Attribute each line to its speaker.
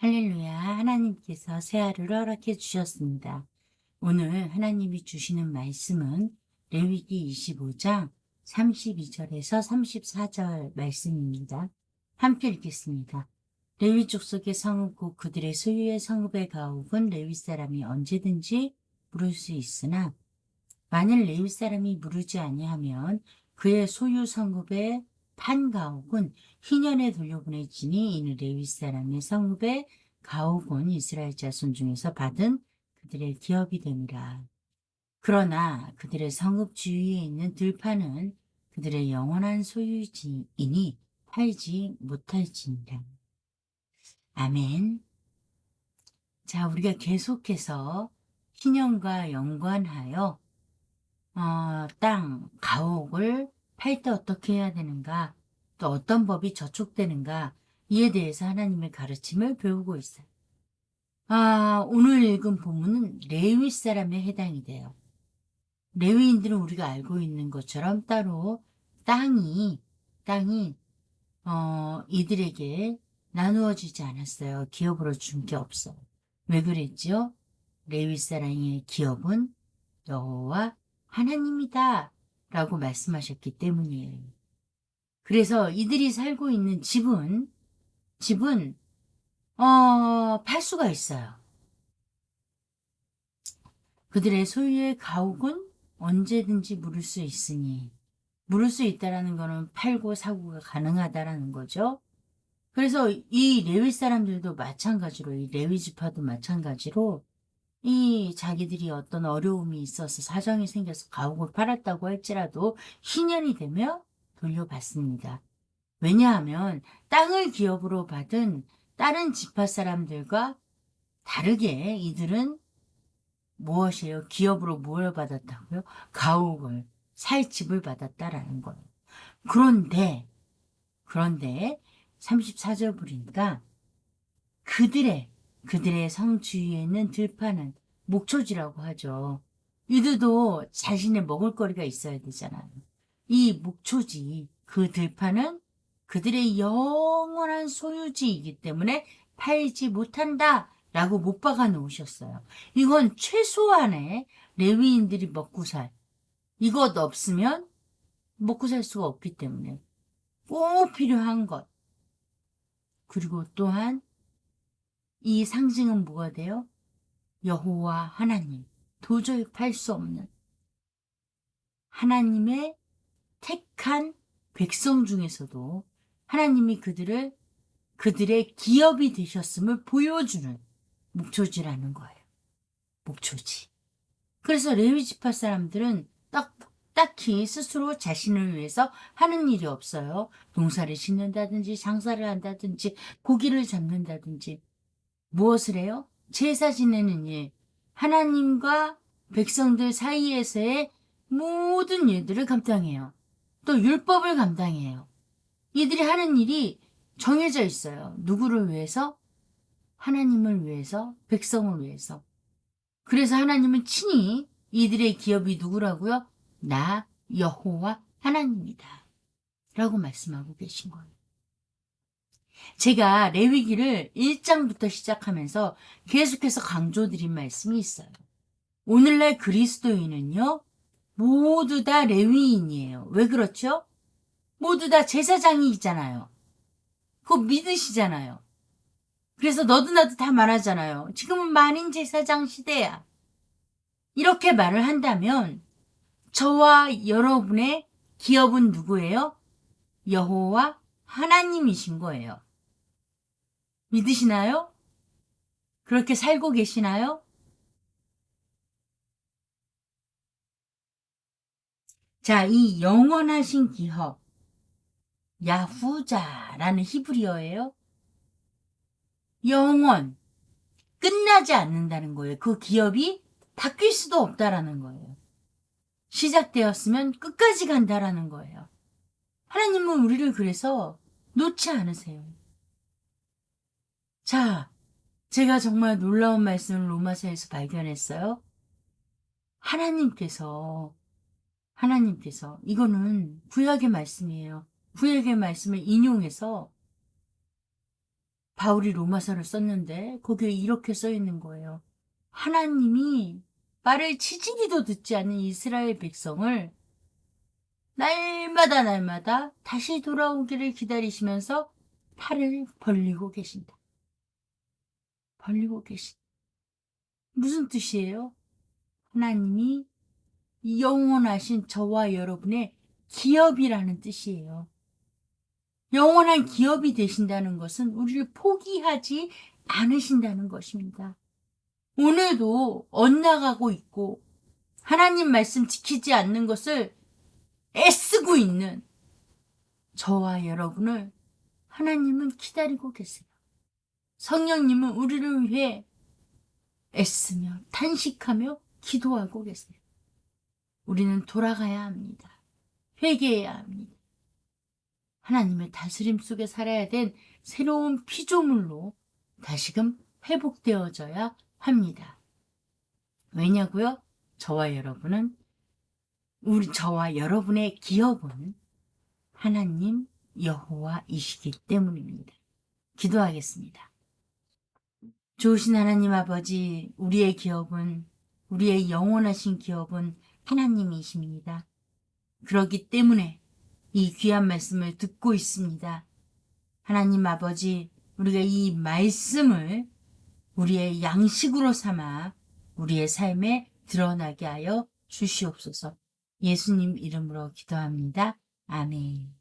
Speaker 1: 할렐루야. 하나님께서 새하루를 허락해 주셨습니다. 오늘 하나님이 주시는 말씀은 레위기 25장 32절에서 34절 말씀입니다. 함께 읽겠습니다. 레위 족속의 성읍 곧 그들의 소유의 성읍의 가옥은 레위 사람이 언제든지 물을 수 있으나 만일 레위 사람이 물으지 아니하면 그의 소유 성읍의 판 가옥은 희년에 돌려보내지니 이는 레위 사람의 성읍의 가옥은 이스라엘 자손 중에서 받은 그들의 기업이 되니라. 그러나 그들의 성읍 주위에 있는 들판은 그들의 영원한 소유지이니 팔지 못할지니라. 아멘. 자, 우리가 계속해서 희년과 연관하여 어, 땅, 가옥을 팔 때 어떻게 해야 되는가, 또 어떤 법이 저촉되는가, 이에 대해서 하나님의 가르침을 배우고 있어요. 아, 오늘 읽은 본문은 레위 사람에 해당이 돼요. 레위인들은 우리가 알고 있는 것처럼 따로 땅이, 땅이, 어, 이들에게 나누어지지 않았어요. 기업으로 준 게 없어. 왜 그랬죠? 레위 사람의 기업은 여호와 하나님이다. 라고 말씀하셨기 때문이에요. 그래서 이들이 살고 있는 집은, 집은, 어, 팔 수가 있어요. 그들의 소유의 가옥은 언제든지 물을 수 있으니, 물을 수 있다라는 거는 팔고 사고가 가능하다라는 거죠. 그래서 이 레위 사람들도 마찬가지로, 이 레위 지파도 마찬가지로, 이 자기들이 어떤 어려움이 있어서 사정이 생겨서 가옥을 팔았다고 할지라도 희년이 되며 돌려받습니다. 왜냐하면 땅을 기업으로 받은 다른 지파 사람들과 다르게 이들은 무엇이에요? 기업으로 뭘 받았다고요? 가옥을, 살 집을 받았다라는 거예요. 그런데, 그런데 34절 보니까 그들의 그들의 성 주위에는 들판은 목초지라고 하죠. 이들도 자신의 먹을거리가 있어야 되잖아요. 이 목초지, 그 들판은 그들의 영원한 소유지이기 때문에 팔지 못한다 라고 못 박아 놓으셨어요. 이건 최소한의 레위인들이 먹고 살. 이것 없으면 먹고 살 수가 없기 때문에 꼭 필요한 것. 그리고 또한 이 상징은 뭐가 돼요? 여호와 하나님. 도저히 팔 수 없는 하나님의 택한 백성 중에서도 하나님이 그들을 그들의 기업이 되셨음을 보여주는 목초지라는 거예요. 목초지. 그래서 레위 지파 사람들은 딱 딱히 스스로 자신을 위해서 하는 일이 없어요. 농사를 짓는다든지 장사를 한다든지 고기를 잡는다든지 무엇을 해요? 제사 지내는 일, 하나님과 백성들 사이에서의 모든 일들을 감당해요. 또 율법을 감당해요. 이들이 하는 일이 정해져 있어요. 누구를 위해서? 하나님을 위해서, 백성을 위해서. 그래서 하나님은 친히 이들의 기업이 누구라고요? 나 여호와 하나님이다. 라고 말씀하고 계신 거예요. 제가 레위기를 1장부터 시작하면서 계속해서 강조드린 말씀이 있어요. 오늘날 그리스도인은요, 모두 다 레위인이에요. 왜 그렇죠? 모두 다 제사장이 있잖아요. 그거 믿으시잖아요. 그래서 너도 나도 다 말하잖아요. 지금은 만인 제사장 시대야. 이렇게 말을 한다면 저와 여러분의 기업은 누구예요? 여호와 하나님이신 거예요. 믿으시나요? 그렇게 살고 계시나요? 자, 이 영원하신 기업, 야후자라는 히브리어예요. 영원, 끝나지 않는다는 거예요. 그 기업이 바뀔 수도 없다라는 거예요. 시작되었으면 끝까지 간다라는 거예요. 하나님은 우리를 그래서 놓지 않으세요. 자, 제가 정말 놀라운 말씀을 로마서에서 발견했어요. 하나님께서, 하나님께서, 이거는 구약의 말씀이에요. 구약의 말씀을 인용해서 바울이 로마서를 썼는데 거기에 이렇게 써 있는 거예요. 하나님이 말을 치지기도 듣지 않는 이스라엘 백성을 날마다 날마다 다시 돌아오기를 기다리시면서 팔을 벌리고 계신다. 벌리고 계신다. 무슨 뜻이에요? 하나님이 영원하신 저와 여러분의 기업이라는 뜻이에요. 영원한 기업이 되신다는 것은 우리를 포기하지 않으신다는 것입니다. 오늘도 엇나가고 있고 하나님 말씀 지키지 않는 것을 애쓰고 있는 저와 여러분을 하나님은 기다리고 계세요. 성령님은 우리를 위해 애쓰며 탄식하며 기도하고 계세요. 우리는 돌아가야 합니다. 회개해야 합니다. 하나님의 다스림 속에 살아야 된 새로운 피조물로 다시금 회복되어져야 합니다. 왜냐고요? 저와 여러분은 우리 저와 여러분의 기업은 하나님 여호와이시기 때문입니다. 기도하겠습니다. 좋으신 하나님 아버지, 우리의 기업은 우리의 영원하신 기업은 하나님이십니다. 그러기 때문에 이 귀한 말씀을 듣고 있습니다. 하나님 아버지, 우리가 이 말씀을 우리의 양식으로 삼아 우리의 삶에 드러나게 하여 주시옵소서. 예수님 이름으로 기도합니다. 아멘.